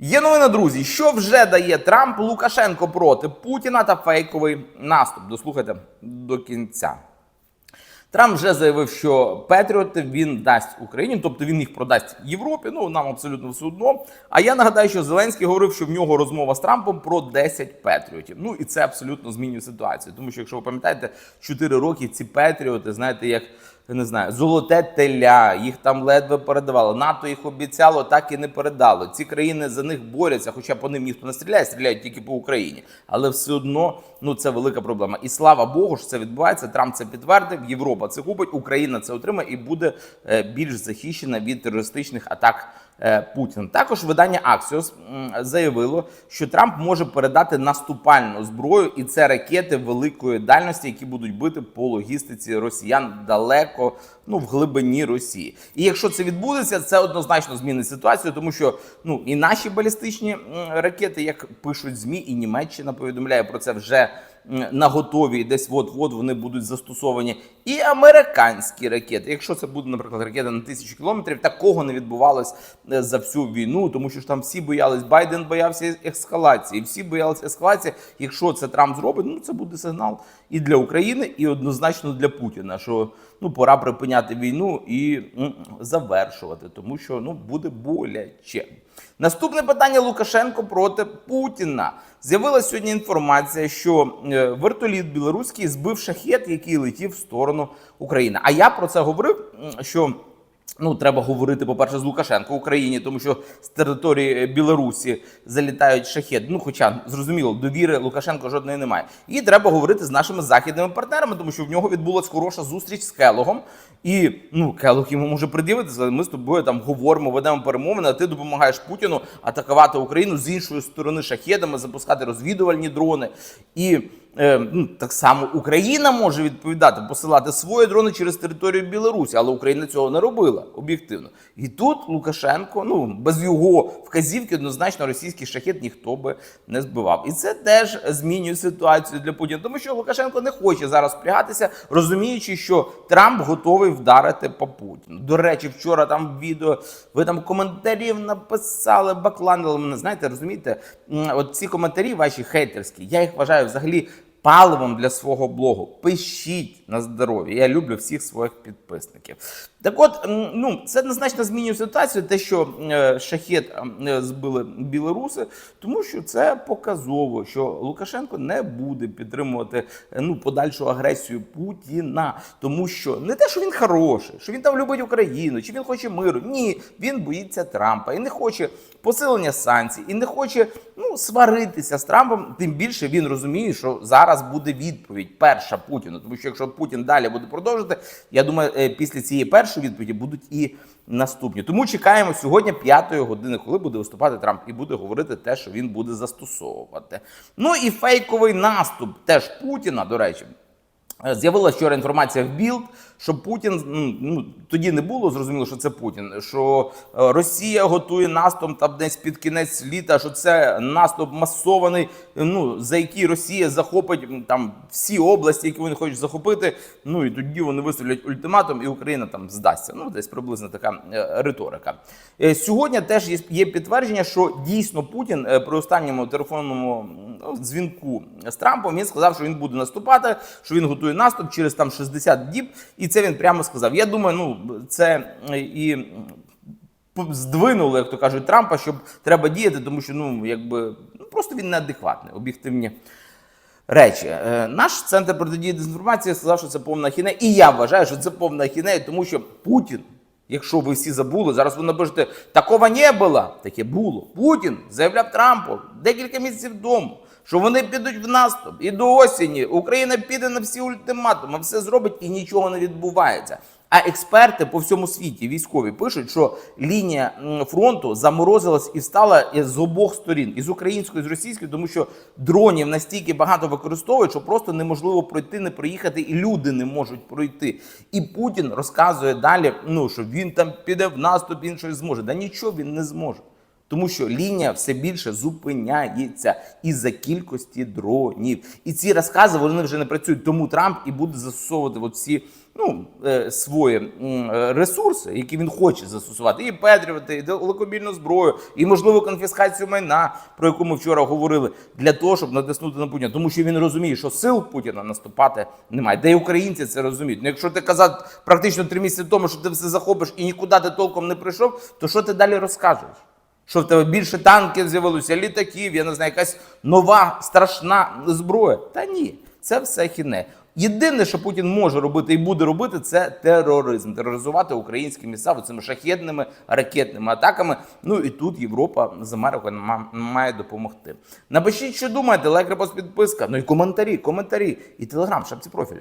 Є новина, друзі, що вже дає Трамп Лукашенко проти Путіна та фейковий наступ. Дослухайте до кінця. Трамп вже заявив, що Петріоти він дасть Україні, тобто він їх продасть Європі. Ну нам абсолютно все одно. А я нагадаю, що Зеленський говорив, що в нього розмова з Трампом про 10 Петріотів. Ну і це абсолютно змінює ситуацію. Тому що, якщо ви пам'ятаєте, 4 роки ці Петріоти, знаєте, як не знаю, золоте теля, їх там ледве передавало. НАТО їх обіцяло, так і не передало. Ці країни за них борються, хоча по ним ніхто не стріляє, стріляють тільки по Україні. Але все одно ну це велика проблема. І слава Богу, що це відбувається. Трамп це підтвердив. Європа це купить, Україна це отримає і буде е, більш захищена від терористичних атак. Е, Путіна також видання Axios заявило, що Трамп може передати наступальну зброю, і це ракети великої дальності, які будуть бити по логістиці росіян далеко, ну в глибині Росії. І якщо це відбудеться, це однозначно змінить ситуацію, тому що ну і наші балістичні ракети, як пишуть змі, і Німеччина повідомляє про це вже на готові, десь от-от вони будуть застосовані. І американські ракети. Якщо це буде, наприклад, ракета на тисячу кілометрів, такого не відбувалось е, за всю війну, тому що ж там всі боялись. Байден боявся ескалації, всі боялися ескалації. Якщо це Трамп зробить, ну це буде сигнал і для України, і однозначно для Путіна, що ну пора припиняти війну і завершувати, тому що ну буде боляче. Наступне питання Лукашенко проти Путіна. З'явилася сьогодні інформація, що е, вертоліт білоруський збив шахет, який летів в сторону України. А я про це говорив, що. Ну, треба говорити, по-перше, з Лукашенко в Україні, тому що з території е, Білорусі залітають шахеди. Ну, хоча зрозуміло, довіри Лукашенко жодної немає. І треба говорити з нашими західними партнерами, тому що в нього відбулася хороша зустріч з Келогом. І ну Келог йому може придивити, ми з тобою там говоримо, ведемо перемовини, а ти допомагаєш Путіну атакувати Україну з іншої сторони шахедами, запускати розвідувальні дрони. І так само Україна може відповідати, посилати свої дрони через територію Білорусі, але Україна цього не робила об'єктивно. І тут Лукашенко, ну без його вказівки, однозначно російський шахет ніхто би не збивав. І це теж змінює ситуацію для Путіна, тому що Лукашенко не хоче зараз впрягатися, розуміючи, що Трамп готовий вдарити по Путіну. До речі, вчора там відео ви там коментарів написали, бакланили мене. Знаєте, розумієте, от ці коментарі ваші хейтерські, я їх вважаю взагалі паливом для свого блогу. Пишіть на здоров'я. Я люблю всіх своїх підписників. Так от, ну, це однозначно змінює ситуацію, те, що е, шахет е, збили білоруси, тому що це показово, що Лукашенко не буде підтримувати е, ну, подальшу агресію Путіна, тому що не те, що він хороший, що він там любить Україну, чи він хоче миру. Ні, він боїться Трампа і не хоче посилення санкцій, і не хоче ну, сваритися з Трампом. Тим більше він розуміє, що зараз буде відповідь перша Путіну. Тому що якщо Путін далі буде продовжувати, я думаю, після цієї першої відповіді будуть і наступні. Тому чекаємо сьогодні п'ятої години, коли буде виступати Трамп і буде говорити те, що він буде застосовувати. Ну і фейковий наступ теж Путіна, до речі. Е, З'явилася вчора інформація в Білд, що Путін ну тоді не було зрозуміло, що це Путін. Що е, Росія готує наступ там десь під кінець літа. Що це наступ масований, ну за який Росія захопить там всі області, які вони хочуть захопити. Ну і тоді вони виставлять ультиматум, і Україна там здасться. Ну десь приблизно така е, риторика. Сьогодні теж є, підтвердження, що дійсно Путін при останньому телефонному ну, дзвінку з Трампом він сказав, що він буде наступати, що він готує наступ через там 60 діб, і це він прямо сказав. Я думаю, ну це е, і здвинуло, як то кажуть, Трампа, щоб треба діяти, тому що ну якби ну просто він неадекватний, об'єктивні. Речі, Е, наш центр протидії дезінформації сказав, що це повна хінея. І я вважаю, що це повна хінея, тому що Путін, якщо ви всі забули, зараз ви напишете, такого не було. Таке було. Путін заявляв Трампу декілька місяців тому, що вони підуть в наступ. І до осені Україна піде на всі ультиматуми, все зробить і нічого не відбувається. А експерти по всьому світі військові пишуть, що лінія фронту заморозилась і стала з обох сторін, і з української, і з російської, тому що дронів настільки багато використовують, що просто неможливо пройти, не проїхати, і люди не можуть пройти. І Путін розказує далі, ну що він там піде в наступ, він щось зможе. Да нічого він не зможе. Тому що лінія все більше зупиняється із-за кількості дронів. І ці розкази вони вже не працюють. Тому Трамп і буде застосовувати всі ну, е, свої е, ресурси, які він хоче застосувати, і Петріоти, і далекобільну зброю, і можливо конфіскацію майна, про яку ми вчора говорили, для того, щоб натиснути на Путіна. Тому що він розуміє, що сил Путіна наступати немає. Де й українці це розуміють. Ну, якщо ти казав практично три місяці тому, що ти все захопиш і нікуди ти толком не прийшов, то що ти далі розкажеш? Що в тебе більше танків з'явилося, літаків, я не знаю, якась нова страшна зброя. Та ні, це все хіне. Єдине, що Путін може робити і буде робити, це тероризм, тероризувати українські міста цими шахідними ракетними атаками. Ну і тут Європа з Америкою має допомогти. Напишіть, що думаєте, лайк, репост, підписка. Ну і коментарі, коментарі і телеграм, шапці профіля.